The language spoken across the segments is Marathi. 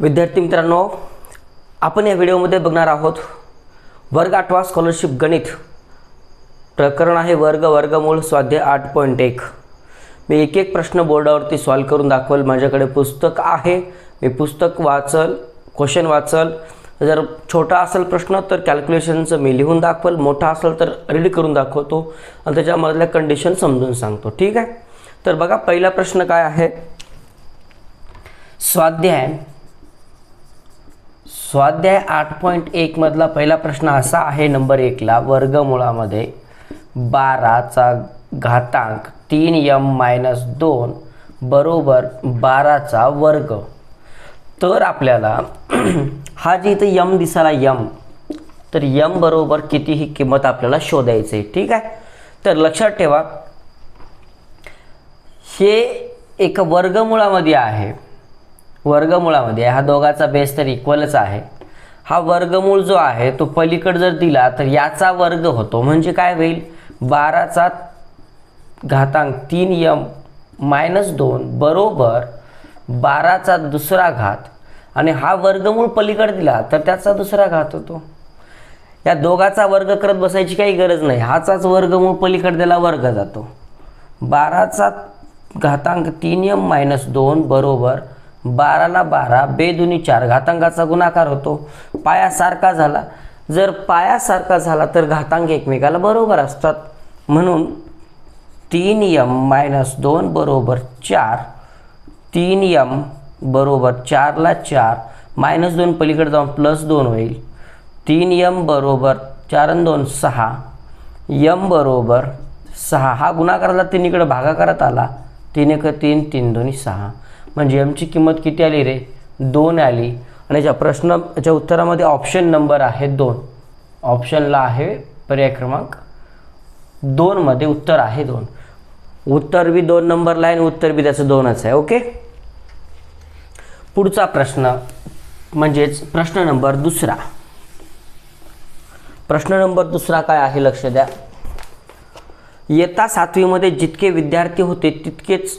विद्यार्थी मित्रांनो आपण या व्हिडिओमध्ये बघणार आहोत वर्ग आठवा स्कॉलरशिप गणित. प्रकरण आहे वर्ग वर्गमूळ स्वाध्याय आठ पॉईंट एक. मी एक एक प्रश्न बोर्डावरती सॉल्व करून दाखवेल. माझ्याकडे पुस्तक आहे. मी पुस्तक वाचल क्वेश्चन वाचल. जर छोटा असेल प्रश्न तर कॅल्क्युलेशनचं मी लिहून दाखवल. मोठा असेल तर रीड करून दाखवतो. आणि त्याच्यामधल्या कंडिशन समजून सांगतो. ठीक आहे? तर बघा पहिला प्रश्न काय आहे? स्वाध्याय स्वाध्याय आठ पॉईंट एकमधला पहिला प्रश्न असा आहे नंबर एकला वर्गमुळामध्ये बाराचा घातांक तीन यम मायनस दोन बरोबर बाराचा वर्ग. तर आपल्याला हा जे इथं यम दिसाला यम तर यम बरोबर किती ही किंमत आपल्याला शोधायची आहे ठीक आहे? तर लक्षात ठेवा हे एक वर्गमुळामध्ये आहे. वर्गमुळामध्ये हा दोघाचा बेस तर इक्वलच आहे. हा वर्गमूळ जो आहे तो पलीकड जर दिला तर याचा वर्ग होतो. म्हणजे काय होईल? बाराचा घातांक तीन यम मायनस दोन बरोबर बाराचा दुसरा घात. आणि हा वर्गमूळ पलीकड दिला तर त्याचा दुसरा घात होतो. या दोघाचा वर्ग करत बसायची काही गरज नाही. हाचाच वर्गमूळ पलीकड दिला वर्ग जातो. बाराचा घातांक तीन यम मायनस दोन बरोबर बाराला बारा बेदुनी चार घातांकाचा गुणाकार होतो. पायासारखा झाला. जर पायासारखा झाला तर घातांक एकमेकाला बरोबर असतात. म्हणून तीन यम मायनस दोन बरोबर चार तीन यम बरोबर चारला चार मायनस दोन पलीकडे जाऊन प्लस दोन होईल. तीन यम बरोबर चार आणि दोन सहा यम बरोबर सहा. हा गुणाकाराला तिन्हीकडे भागाकारात आला. तीन एक तीन तीन दोन्ही सहा. म्हणजे एमची किंमत किती आली रे? दोन आली. आणि याच्या प्रश्न याच्या उत्तरामध्ये ऑप्शन नंबर आहे दोन. ऑप्शनला आहे पर्याय क्रमांक दोनमध्ये उत्तर आहे दोन. उत्तर बी दोन नंबरला आहे आणि उत्तर बी त्याचं दोनच आहे. ओके पुढचा प्रश्न म्हणजेच प्रश्न नंबर दुसरा. प्रश्न नंबर दुसरा काय आहे? लक्ष द्या. इयत्ता सातवीमध्ये जितके विद्यार्थी होते तितकेच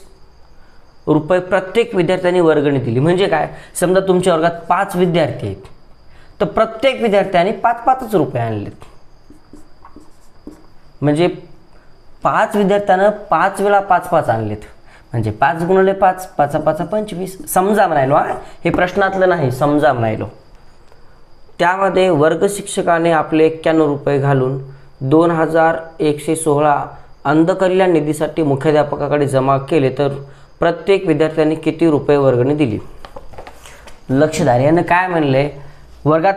रुपये प्रत्येक विद्यार्थ्यांनी वर्गणी दिली. म्हणजे काय? समजा तुमच्या वर्गात पाच विद्यार्थी आहेत. तर प्रत्येक विद्यार्थ्याने पाच पाचच रुपये आणलेत. म्हणजे पाच विद्यार्थ्यानं पाच वेळा पाच पाच आणलेत. म्हणजे पाच गुणले पाच पाचा पाचा पंचवीस. समजा म्हणायलो हा? हे प्रश्नातलं नाही समजा म्हणायलो. त्यामध्ये वर्ग शिक्षकाने आपले एक्क्याण्णव रुपये घालून दोन हजार एकशे सोळा अंधकल्याण निधीसाठी मुख्याध्यापकाकडे जमा केले तर प्रत्येक विद्यार्थ्यांनी किती रुपये वर्गणी दिली? लक्षधार यानं काय म्हणले? वर्गात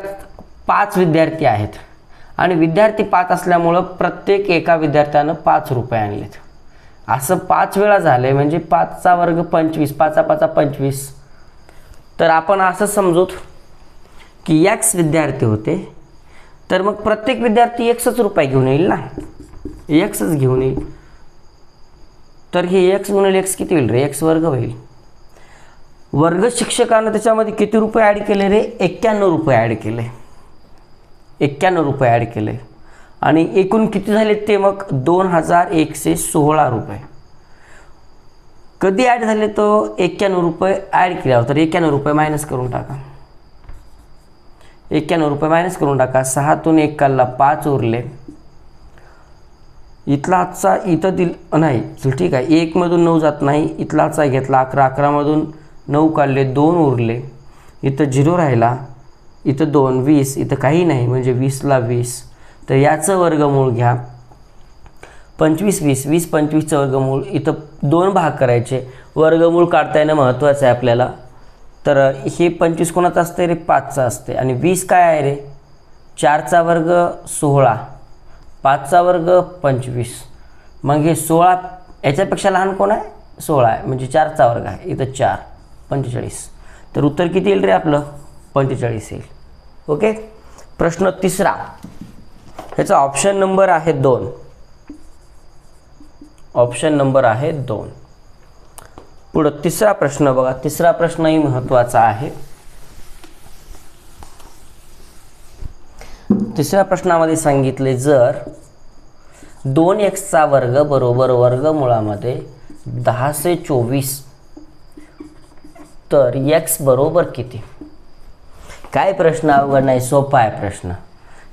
पाच विद्यार्थी आहेत. आणि विद्यार्थी पाच असल्यामुळं प्रत्येक एका विद्यार्थ्यानं पाच रुपये आणलेत. असं पाच वेळा झाले म्हणजे पाचचा वर्ग पंचवीस पाचा पाचा पंचवीस. तर आपण असं समजूत की एक्स विद्यार्थी होते तर मग प्रत्येक विद्यार्थी एक्सच रुपये घेऊन येईल ना? एक्सच घेऊन येईल. तर हे एक्स गुणिले एक्स किती होईल रे? एक्स वर्ग होईल. वर्ग शिक्षकानं त्याच्यामध्ये किती रुपये ॲड केले रे? एक्क्याण्णव रुपये ॲड केले. एक्क्याण्णव रुपये ॲड केले. आणि एकूण किती झाले ते मग? दोन हजार एकशे सोळा रुपये. कधी ॲड झाले तो? एक्क्याण्णव रुपये ॲड केल्यावर तर एक्क्याण्णव रुपये मायनस करून टाका. एक्क्याण्णव रुपये मायनस करून टाका. सहातून एक कालला पाच उरले. इथला आजचा इथं दिल नाही ठीक आहे. एकमधून नऊ जात नाही. इथला आजचा घेतला अकरा. अकरामधून नऊ काढले दोन उरले. इथं झिरो राहिला. इथं दोन वीस. इथं काही नाही म्हणजे वीसला वीस. तर याचं वर्गमूळ घ्या. पंचवीस वीस. वीस पंचवीसचं वर्गमूळ. इथं दोन भाग करायचे. वर्गमूळ काढता येणं महत्त्वाचं आहे आपल्याला. तर हे पंचवीस कोणाचं असते रे? पाचचं असते आणि वीस काय आहे रे? चारचा वर्ग सोळा. पाचचा वर्ग पंचवीस. मग हे सोळा याच्यापेक्षा लहान कोण आहे? सोळा आहे. म्हणजे चारचा वर्ग आहे. इथं चार पंचेचाळीस. तर उत्तर किती येईल रे आपलं? पंचेचाळीस येईल. ओके? प्रश्न तिसरा. ह्याचा ऑप्शन नंबर आहे दोन. ऑप्शन नंबर आहे दोन. पुढं तिसरा प्रश्न बघा. तिसरा प्रश्नही महत्त्वाचा आहे. तिसऱ्या प्रश्नामध्ये सांगितले जर दोन एक्सचा वर्ग बरोबर वर्गमुळामध्ये दहाशे चोवीस तर एक्स बरोबर किती? काय प्रश्न अवघड नाही सोपा आहे प्रश्न.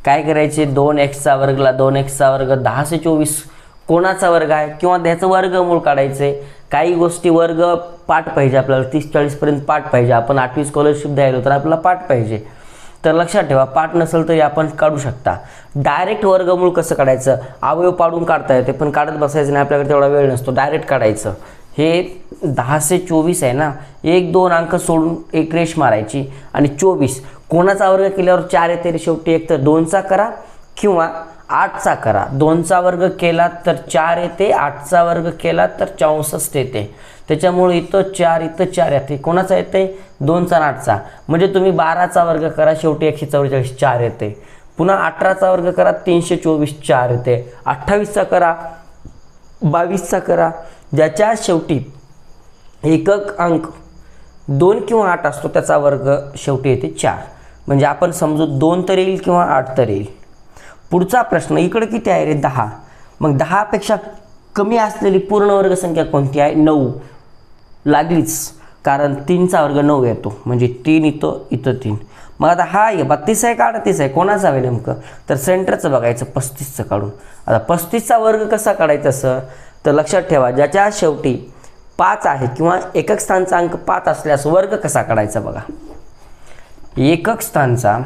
काय करायचे? दोन एक्सचा वर्गला दोन एक्सचा वर्ग दहाशे चोवीस कोणाचा वर्ग आहे? किंवा त्याचं वर्गमूळ काढायचे? काही गोष्टी वर्ग पाठ पाहिजे आपल्याला तीस चाळीसपर्यंत पाठ पाहिजे. आपण आठवी स्कॉलरशिप द्यायलो तर आपल्याला पाठ पाहिजे. तर लक्षात ठेवा पाठ नसेल तरी आपण काढू शकता. डायरेक्ट वर्गमूळ कसं काढायचं? अवयव पाडून काढता येते पण काढत बसायचं नाही आपल्याकडे तेवढा वेळ नसतो. डायरेक्ट काढायचं. हे दहाशे चोवीस आहे ना? एक दोन अंक सोडून एक रेष मारायची. आणि चोवीस कोणाचा वर्ग केल्यावर चार येते रे शेवटी? एक तर दोनचा करा किंवा आठचा करा. दोनचा वर्ग केला तर चार येते आठचा वर्ग केला तर चौसष्ट येते. त्याच्यामुळे इथं चार इथं चार येते कोणाचा येते दोनचा आठचा. म्हणजे तुम्ही बाराचा वर्ग करा शेवटी एकशे चौवेचाळीस चार येते. पुन्हा अठराचा वर्ग करा तीनशे चोवीस चार येते. अठ्ठावीसचा करा बावीसचा करा. ज्याच्या शेवटी एकक अंक दोन किंवा आठ असतो त्याचा वर्ग शेवटी येते चार. म्हणजे आपण समजू दोन तर येईल किंवा आठ तर येईल. पुढचा प्रश्न इकडे किती आहे रे? दहा. मग दहापेक्षा कमी असलेली पूर्ण वर्गसंख्या कोणती आहे? नऊ. लागलीच. कारण तीनचा वर्ग नऊ येतो. म्हणजे तीन इथं इथं तीन. मग आता हा आहे. बत्तीस आहे का अडतीस आहे? कोणाचा आहे नेमकं? तर सेंटरचं बघायचं पस्तीसचं काढून. आता पस्तीसचा वर्ग कसा काढायचा सर? तर लक्षात ठेवा ज्याच्या शेवटी पाच आहे किंवा एकक स्थानचा अंक पाच असल्यास वर्ग कसा काढायचा बघा. एकक स्थानचा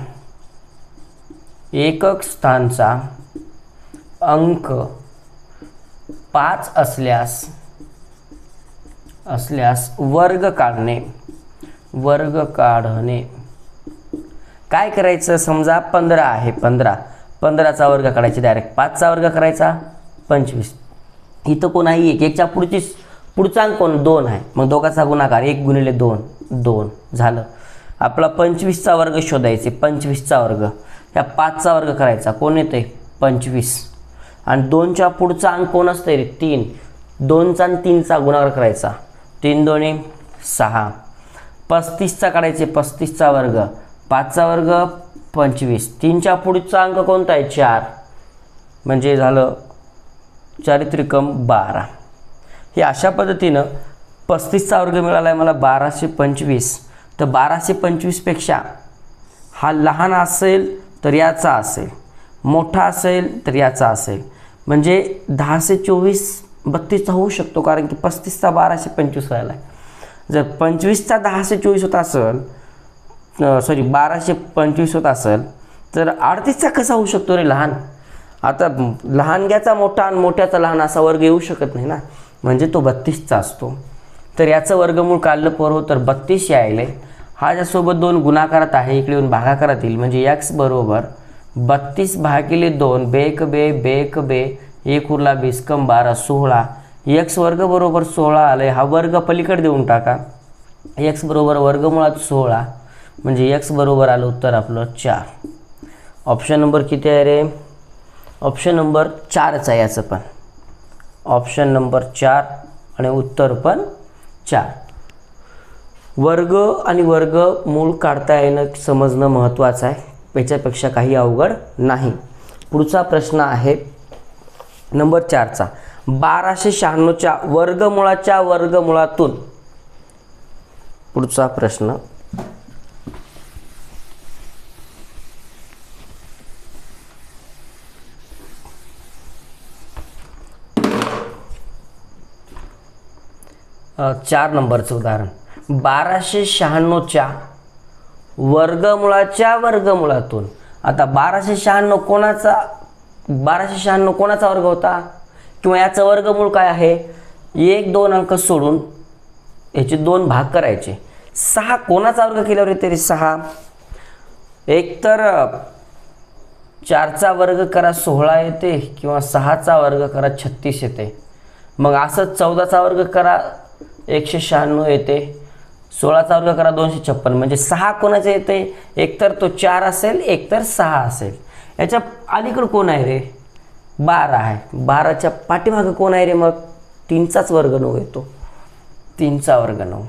एकक स्थानचा अंक पाच असल्यास असल्यास वर्ग काढणे. वर्ग काढणे. काय करायचं? समजा पंधरा आहे पंधरा. पंधराचा वर्ग काढायचा डायरेक्ट पाचचा वर्ग करायचा पंचवीस. इथं कोण आहे? एक एकच्या पुढची पुढचा अंक कोण? दोन आहे. मग दोघाचा गुणाकार एक गुणिले दोन दोन. झालं. आपला पंचवीसचा वर्ग शोधायचे पंचवीसचा वर्ग. ह्या पाचचा वर्ग करायचा. कोण येते पंचवीस. आणि दोनच्या पुढचा अंक कोण असते रे तीन. दोनचा आणि तीनचा गुणाकार करायचा. तीन दोन्ही सहा. पस्तीसचा काढायचे पस्तीसचा वर्ग. पाचचा वर्ग पंचवीस. तीनच्या पुढचा अंक कोणता आहे? चार. म्हणजे झालं चारित्रिकम बारा. हे अशा पद्धतीनं पस्तीसचा वर्ग मिळाला आहे मला बाराशे पंचवीस. तर बाराशे पंचवीसपेक्षा हा लहान असेल तर याचा असेल. मोठा असेल तर याचा असेल. म्हणजे दहाशे चोवीस बत्तीसचा होऊ शकतो कारण की पस्तीसचा बाराशे पंचवीस व्हायला आहे. जर पंचवीसचा दहाशे चोवीस होत असेल सॉरी बाराशे पंचवीस होत असेल तर अडतीसचा कसा होऊ शकतो रे लहान? आता लहानग्याचा मोठा आणि मोठ्याचा लहान असा वर्ग येऊ शकत नाही ना. म्हणजे तो बत्तीसचा असतो. तर याचं वर्गमूळ काढलं पोर हो, तर बत्तीस यायले. हा ज्यासोबत दोन गुणाकारात आहे इकडे येऊन भागाकारात येईल. म्हणजे एक्स बरोबर बत्तीस भागिले दोन बेक बे बेक बे एक उरला बीस बारा सोळा. एक्स वर्ग बरोबर सोळा आलं हा वर्ग पलीकडे देऊन टाका. एक्स बरोबर वर्गमुळात सोळा. म्हणजे एक्स बरोबर आलं उत्तर आपलं चार. ऑप्शन नंबर किती आहे रे? ऑप्शन नंबर चारच आहे याचं पण. ऑप्शन नंबर चार आणि उत्तर पण चार. वर्ग आणि वर्ग मूळ काढता येणं समजणं महत्त्वाचं आहे. याच्यापेक्षा काही अवघड नाही. पुढचा प्रश्न आहे नंबर चारचा. बाराशे शहाण्णवच्या वर्गमुळाच्या वर्गमुळातून पुढचा प्रश्न. चार नंबरचं उदाहरण. बाराशे शहाण्णवच्या वर्गमुळाच्या वर्गमुळातून. आता बाराशे शहाण्णव कोणाचा बाराशे शहाण्णव कोणाचा वर्ग होता? किंवा याचं वर्गमूळ काय आहे? एक दोन अंक सोडून याचे दोन भाग करायचे. सहा कोणाचा वर्ग केल्यावर येते सहा? एक तर चारचा वर्ग करा सोळा येते किंवा सहाचा वर्ग करा छत्तीस येते. मग असं चौदाचा वर्ग करा एकशे शहाण्णव येते. सोळाचा वर्ग करा दोनशे छप्पन. म्हणजे सहा कोणाचे येते? एकतर तो चार असेल एकतर सहा असेल. याच्या अलीकडं कोण आहे रे? बारा आहे. बाराच्या पाठीमागं कोण आहे रे मग? तीनचाच वर्ग नऊ येतो तीनचा वर्ग नऊ.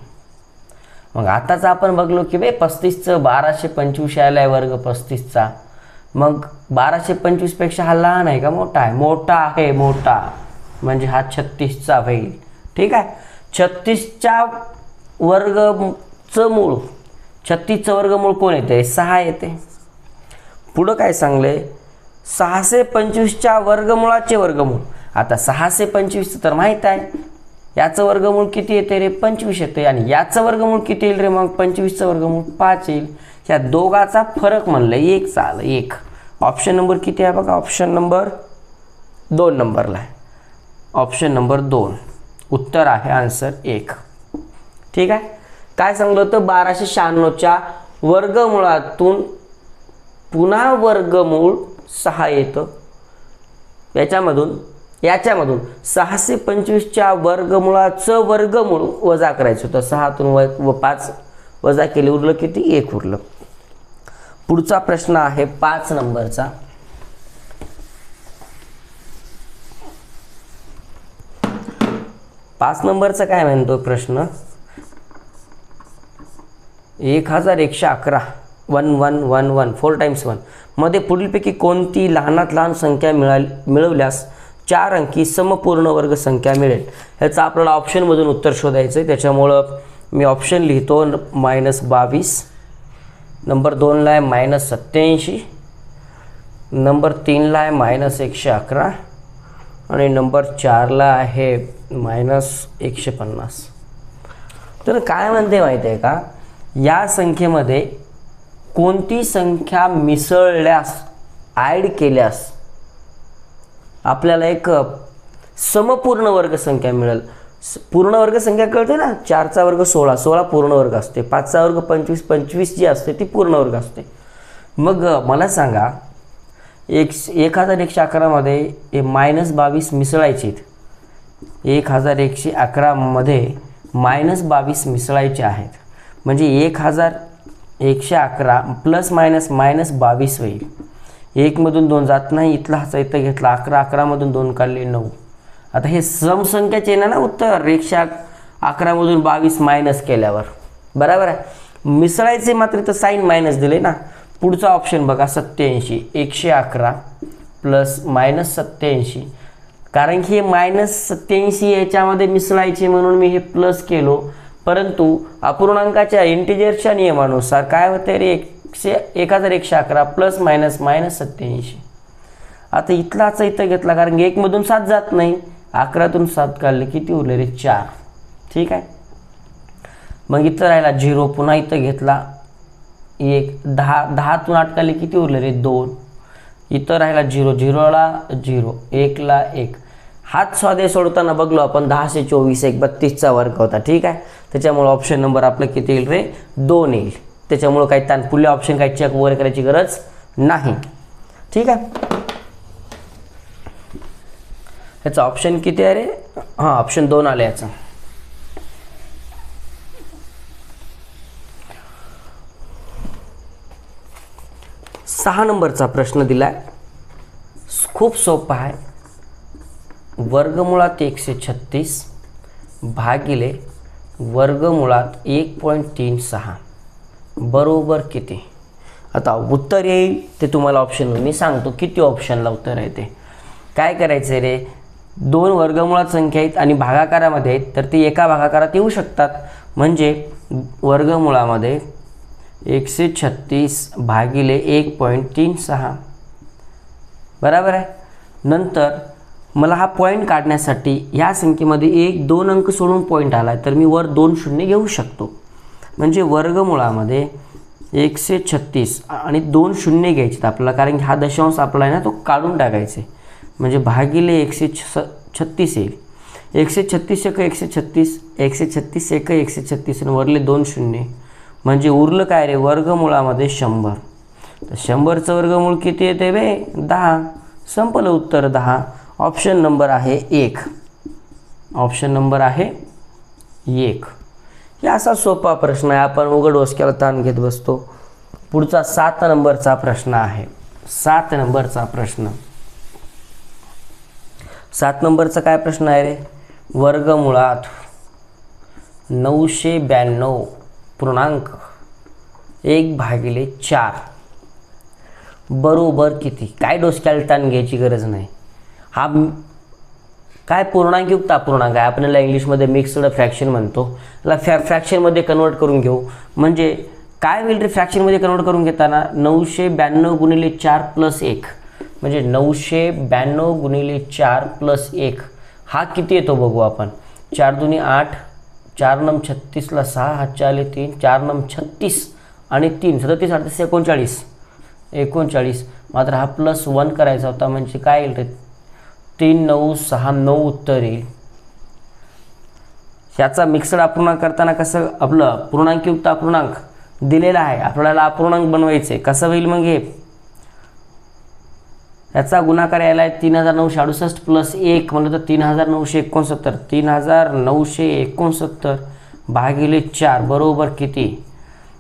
मग आताच आपण बघलो की बे पस्तीसचं बाराशे पंचवीस यायला आहे वर्ग पस्तीसचा. मग बाराशे पंचवीसपेक्षा हा लहान आहे का मोठा आहे? मोठा आहे मोठा. म्हणजे हा छत्तीसचा होईल. ठीक आहे? छत्तीसच्या वर्गचं मूळ छत्तीसचं वर्गमूळ कोण येते सहा येते पुढं काय सांगले? सहाशे पंचवीसच्या वर्गमुळाचे वर्गमूळ. आता सहाशे पंचवीसचं तर माहीत आहे. याचं वर्गमूळ किती येते रे? पंचवीस येते. आणि याचं वर्गमूळ किती येईल रे मग? पंचवीसचं वर्गमूळ पाच येईल. या दोघाचा फरक म्हणलं एक चाल एक. ऑप्शन नंबर किती आहे बघा? ऑप्शन नंबर दोन नंबरला आहे. ऑप्शन नंबर दोन. उत्तर आहे आन्सर एक. ठीक आहे? काय सांगलं होतं? बाराशे शहाण्णवच्या वर्गमुळातून पुन्हा वर्गमूळ सहा येतं. याच्यामधून याच्यामधून सहाशे पंचवीसच्या वर्गमुळाचं वर्गमूळ वजा करायचं होतं. सहातून व व पाच वजा केले उरलं किती? एक उरलं. पुढचा प्रश्न आहे पाच नंबरचा. पाच नंबरचा काय म्हणतो प्रश्न? एक हजार एकशे अकरा. One one one one four times वनमध्ये पुढीलपैकी कोणती लहानात लहान संख्या मिळाली मिळवल्यास चार अंकी समपूर्ण वर्ग संख्या मिळेल? ह्याचं आपल्याला ऑप्शनमधून उत्तर शोधायचं आहे त्याच्यामुळं मी ऑप्शन लिहितो मायनस बावीस. नंबर दोनला आहे मायनस सत्याऐंशी नंबर तीनला आहे मायनस एकशे अकरा. आणि नंबर चारला आहे मायनस एकशे पन्नास. तर काय म्हणते माहिती आहे का? या संख्येमध्ये कोणती संख्या मिसळल्यास ॲड केल्यास आपल्याला एक समपूर्ण वर्ग संख्या मिळेल. पूर्ण वर्ग संख्या कळते ना? चारचा वर्ग सोळा सोळा पूर्ण वर्ग असते. पाचचा वर्ग पंचवीस पंचवीस जी असते ती पूर्ण वर्ग असते. मग मला सांगा एक एक हजार एकशे अकरामध्ये मायनस बावीस मिसळायचे आहेत. एक हजार एकशे अकरामध्ये मायनस बावीस मिसळायचे आहेत. म्हणजे एक हजार एकशे अकरा प्लस मायनस मायनस बावीस होईल. एकमधून दोन जात नाही इथला हाचा इथं घेतला अकरा अकरामधून दोन काढले नऊ. आता हे समसंख्याचे ना ना उत्तर? एकशे अकरामधून बावीस मायनस केल्यावर. बरोबर आहे? मिसळायचे मात्र इथं साईन मायनस दिले ना. पुढचा ऑप्शन बघा सत्याऐंशी एकशे अकरा प्लस मायनस सत्याऐंशी कारण की हे मायनस सत्याऐंशी याच्यामध्ये मिसळायचे म्हणून मी हे प्लस केलो. परंतु अपूर्णांकाच्या इंटिजरच्या नियमानुसार काय होते रे? एकशे एक हजार एकशे अकरा प्लस मायनस मायनस सत्याऐंशी. आता इथलाच इथं घेतला कारण की एकमधून सात जात नाही. अकरातून सात काढले किती उरले रे? चार. ठीक आहे? मग इथं राहिला झिरो पुन्हा इथं घेतला एक. दहा दहातून आठ काढले किती उरले रे? दोन. इथं राहिला झिरो झिरोला झिरो एकला एक. हात स्वादे सोडताना बघलो आपण दहाशे चोवीस एक बत्तीसचा वर्ग होता ठीक आहे? त्याच्यामुळे ऑप्शन नंबर आपलं किती येईल रे? दोन येईल. त्याच्यामुळं काही ताण पुढले ऑप्शन काही चेक वगैरे करायची गरज नाही. ठीक आहे? याचं ऑप्शन किती आहे रे? हां ऑप्शन दोन आलं याचं. सहा नंबरचा प्रश्न दिला आहे खूप सोपा आहे. वर्गमुळात एकशे छत्तीस भागिले वर्गमुळात एक पॉईंट तीन सहा. बरोबर किती? आता उत्तर येईल ते तुम्हाला ऑप्शन मी सांगतो. किती ऑप्शनला उत्तर आहे ते? काय करायचं आहे रे? दोन वर्गमुळात संख्या आहेत आणि भागाकारामध्ये आहेत तर ते एका भागाकारात येऊ शकतात. म्हणजे वर्गमुळामध्ये एकशे छत्तीस भागिले एक पॉईंट तीन सहा. बरोबर आहे? नंतर मला हा पॉईंट काढण्यासाठी ह्या संख्येमध्ये एक दोन अंक सोडून पॉईंट आला आहे तर मी वर दोन शून्य घेऊ शकतो. म्हणजे वर्गमुळामध्ये एकशे छत्तीस आणि दोन शून्य घ्यायचे आपल्याला कारण की हा दशांश आपला आहे ना तो काढून टाकायचे. म्हणजे भागिले एकशे छ छत्तीस येईल. एकशे छत्तीस एक एकशे छत्तीस एकशे छत्तीस एक एकशे छत्तीस आणि वरले दोन शून्य. म्हणजे उरलं काय रे? वर्गमुळामध्ये शंभर. तर शंभरचं वर्गमूळ किती येते बे? दहा. संपलं उत्तर दहा. ऑप्शन नंबर आहे एक. ऑप्शन नंबर आहे एक. हे असा सोपा प्रश्न आहे. आपण उघड डोसक्याला ताण घेत बसतो. पुढचा सात नंबरचा प्रश्न आहे. सात नंबरचा प्रश्न. सात नंबरचा काय प्रश्न आहे रे? वर्गमुळात नऊशे ब्याण्णव पूर्णांक एक भागिले चार. बरोबर किती? काय डोसक्याला ताण घ्यायची गरज नाही. हा काय पूर्णांक युक्त अपूर्णांक आहे? आपण याला इंग्लिशमध्ये मिक्सड फ्रॅक्शन म्हणतो. याला फ्रॅ फ्रॅक्शनमध्ये कन्वर्ट करून घेऊ. म्हणजे काय होईल रे फ्रॅक्शनमध्ये कन्वर्ट करून घेताना? नऊशे ब्याण्णव गुणिले चार प्लस एक. म्हणजे नऊशे ब्याण्णव गुणिले चार प्लस एक. हा किती येतो बघू आपण? चार दुनी आठ चार नम छत्तीसला सहा हातच्या आले तीन चार नम छत्तीस आणि तीन. सदतीस अडतीस एकोणचाळीस. एकोणचाळीस. मात्र हा प्लस वन करायचा होता. म्हणजे काय येईल रे? तीन नऊ सहा नऊ उत्तर. येईल ह्याचा मिक्सड अपूर्णांक करताना कसं आपलं पूर्णांकयुक्त अपूर्णांक दिलेला आहे आपल्याला अपूर्णांक बनवायचे कसं होईल मग हे? याचा गुणाकार यायला आहे तीन हजार नऊशे अडुसष्ट प्लस एक म्हणलं तर तीन हजार नऊशे एकोणसत्तर. तीन हजार नऊशे एकोणसत्तर भागिले चार बरोबर किती?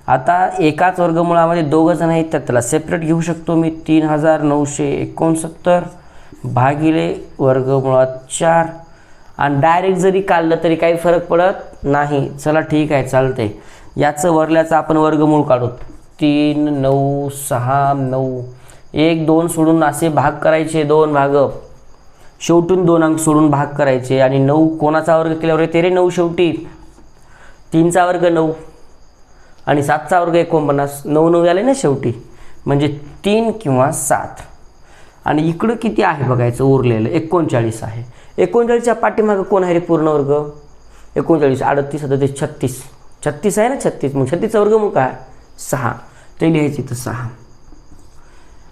आता एकाच वर्गमुळामध्ये दोघं जण आहेत तर त्याला सेपरेट घेऊ शकतो मी तीन हजार नऊशे एकोणसत्तर. भागिले वर्गमुळात चार. आणि डायरेक्ट जरी काढलं तरी काही फरक पडत नाही. चला ठीक आहे चालते याचं वरल्याचं आपण वर्गमूळ काढू. तीन नऊ सहा नऊ. एक दोन सोडून असे भाग करायचे दोन भाग. शेवटून दोन अंक सोडून भाग करायचे. आणि नऊ कोणाचा वर्ग केल्यावर येते रे नऊ शेवटी? तीनचा वर्ग नऊ. आणि सातचा वर्ग एकोणपन्नास. नऊ नऊ आले ना शेवटी? म्हणजे तीन किंवा सात. आणि इकडं किती आहे बघायचं उरलेलं एकोणचाळीस आहे. एकोणचाळीसच्या पाठीमागं कोण आहे रे पूर्णवर्ग? एकोणचाळीस अडतीस सदतीस छत्तीस. छत्तीस आहे ना छत्तीस? मग छत्तीसचा वर्ग मग काय? सहा. ते लिहायची तर सहा.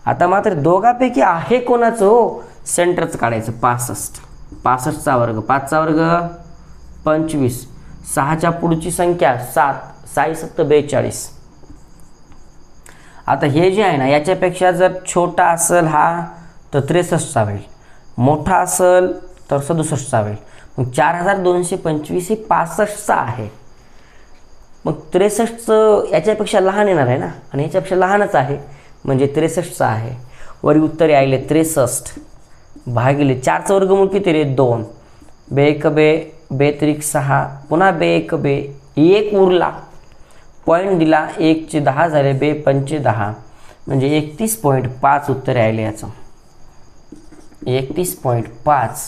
आता मात्र दोघापैकी आहे कोणाचं हो? सेंटरचं काढायचं पासष्ट. पासष्टचा वर्ग. पाचचा वर्ग पंचवीस. सहाच्या पुढची संख्या सात. साई सत्त बेचाळीस. आता हे जे आहे ना याच्यापेक्षा जर छोटा असेल हा तर त्रेसष्टचा होईल. मोठा असेल तर सदुसष्टचा होईल. मग चार हजार दोनशे पंचवीस हे पासष्टचा आहे. मग त्रेसष्टचं याच्यापेक्षा लहान येणार आहे ना? आणि याच्यापेक्षा लहानच आहे. म्हणजे त्रेसष्टचा आहे. वरी उत्तर यायले त्रेसष्ट. भागिले चारचं वर्गमूळ किती रे? दोन. बे एक बे बेत्रिक सहा. पुन्हा बे एक बे एक उरला. पॉईंट दिला एकचे दहा झाले बे पंचे दहा. म्हणजे एकतीस पॉईंट पाच उत्तर राहिले याचं. एकतीस पॉईंट पाच.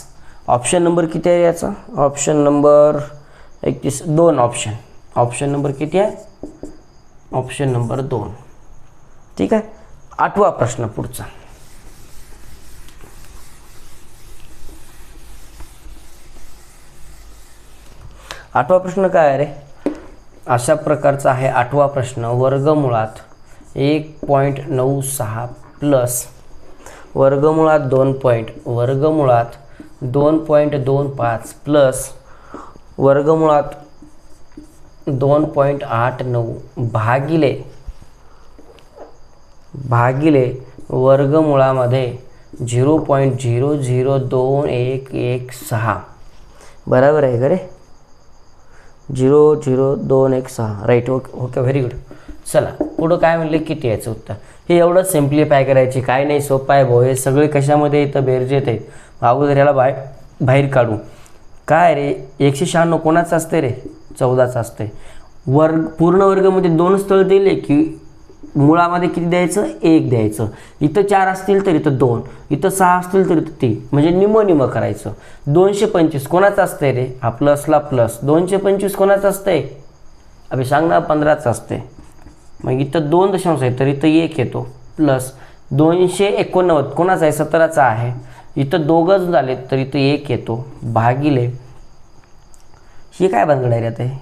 ऑप्शन नंबर किती आहे याचा? ऑप्शन नंबर एकतीस दोन ऑप्शन ऑप्शन नंबर किती आहे? ऑप्शन नंबर दोन. ठीक आहे? आठवा प्रश्न पुढचा. आठवा प्रश्न काय आहे रे? अशा प्रकारचा आहे आठवा प्रश्न. वर्गमुळात एक पॉईंट नऊ सहा प्लस. वर्गमुळात दोन पॉईंट वर्गमुळात दोन पॉईंट दोन पाच प्लस. वर्गमुळात दोन पॉईंट आठ नऊ भागिले. भागिले वर्गमुळामध्ये झिरो पॉईंट झिरो झिरो दोन एक एक सहा. बरोबर आहे का रे? झिरो झिरो दोन एक सहा. Right okay okay very good चला पुढं काय म्हणले? किती यायचं उत्तर? हे एवढं सिम्प्लिफाय करायची काय नाही सोपं आहे भाऊ. हे सगळे कशामध्ये येतं बेरजेत आहेत? अगोदर याला बाहेर बाहेर काढू. काय रे? एकशे शहाण्णव कोणाचं असते रे? चौदाचं असते वर्ग पूर्ण वर्गामध्ये दोन स्थळ दिले की मुळामध्ये किती द्यायचं? एक द्यायचं. इथं चार असतील तर इथं दोन. इथं सहा असतील तर इथं तीन. म्हणजे निम निम करायचं. दोनशे पंचवीस कोणाचं असतंय रे? हा प्लसला प्लस दोनशे पंचवीस कोणाचं असतंय? अभि सांग ना पंधराचं असते मग इथं दोन दशांश आहे तर इथं एक येतो. प्लस दोनशे एकोणनव्वद. कोणाचा आहे? सतराचा आहे. इथं दोघंच झाले तर इथं एक येतो. भागिले. ही काय भानगड आहे रे आता हे?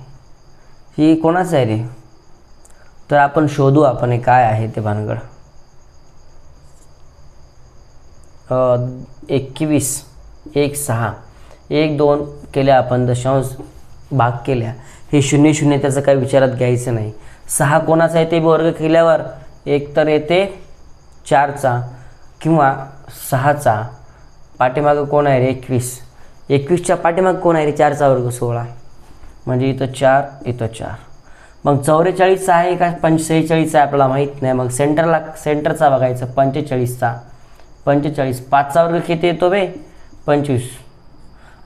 ही कोणाचं आहे रे? तर आपण शोधू आपण हे काय आहे ते भानगड. एकवीस एक सहा. एक दोन केल्या आपण दशांश भाग केल्या. हे शून्य शून्य त्याचं काही विचारात घ्यायचं नाही. सहा कोणाचा येते वर्ग केल्यावर एक तर येते चारचा किंवा सहाचा. पाठीमागं कोण आहे रे? एकवीस. एकवीसच्या पाठीमागं कोण आहे रे? चारचा वर्ग सोळा. म्हणजे इथं चार इथं चार. मग चौवेचाळीसचा आहे का पंच सेहेचाळीसचा आहे आपल्याला माहीत नाही. मग सेंटरला सेंटरचा बघायचं पंचेचाळीसचा. पंचेचाळीस पाचचा वर्ग किती येतो बे? पंचवीस.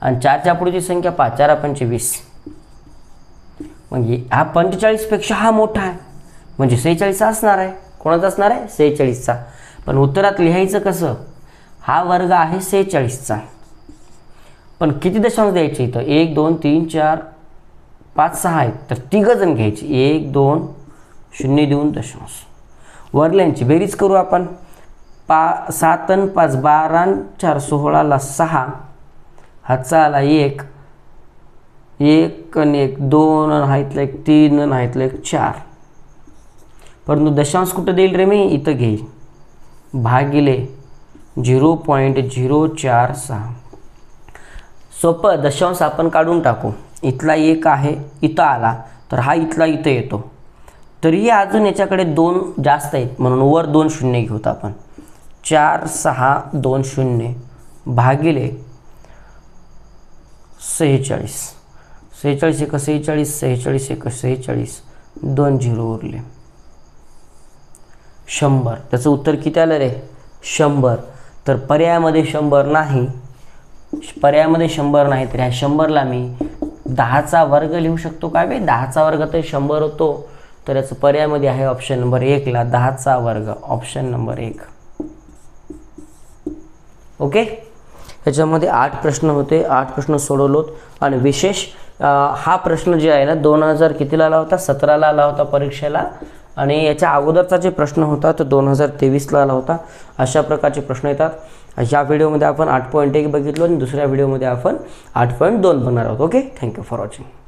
आणि चारच्या पुढची संख्या पाच चारा पंचवीस मग हा पंचेचाळीसपेक्षा हा मोठा आहे. म्हणजे सेहेचाळीसचा असणार आहे. कोणाचा असणार आहे? सेहेचाळीसचा. पण उत्तरात लिहायचं कसं? हा वर्ग आहे सेहेचाळीसचा. पण किती दशांश द्यायचे इथं? एक दोन तीन चार पाच सहा आहेत. तर तिघंजण घ्यायची. एक दोन शून्य देऊन दशांश. वरल्यांची बेरीज करू आपण. पा सात अन पाच बारा चार सोळाला सहा. हातचा एक. एक आणि एक दोन आणि एक तीन आणि हा एक चार. परंतु दशांश कुठं देईल रे मी? इथं घेईल. भागिले झिरो पॉईंट झिरो चार सहा. सोपं. दशांश आपण काढून टाकू. इथला एक आहे इथं आला तर हा इथला इथं येतो. तरीही अजून याच्याकडे दोन जास्त आहेत म्हणून वर दोन शून्य घेऊत आपण. चार सहा दोन शून्य भागिले सेहेचाळीस. सेहेचाळीस एक सेहेचाळीस सेहेचाळीस एक सेहेचाळीस दोन झिरो उरले. शंभर. त्याचं उत्तर किती आलं रे? शंभर. तर पर्यायामध्ये शंभर नाही. पर्यायामध्ये शंभर नाही तर ह्या शंभरला मी दहाचा वर्ग लिहू शकतो काय बे दहाचा वर्ग तर शंभर होतो. तर याचं पर्यायामध्ये आहे ऑप्शन नंबर एकला दहाचा वर्ग ऑप्शन नंबर एक. ओके याच्यामध्ये आठ प्रश्न होते. आठ प्रश्न सोडवलोत. आणि विशेष हा प्रश्न जे आहे ना दोन हजार कितीला आला होता? सतराला आला होता परीक्षेला. आणि याच्या अगोदरचा जे प्रश्न होता तो दोन हजार तेवीसला आला होता. अशा प्रकारचे प्रश्न येतात. ह्या व्हिडिओमध्ये आपण आठ पॉईंट एक बघितलो आणि दुसऱ्या व्हिडिओमध्ये आपण आठ पॉईंट दोन बघणार आहोत. Okay thank you for watching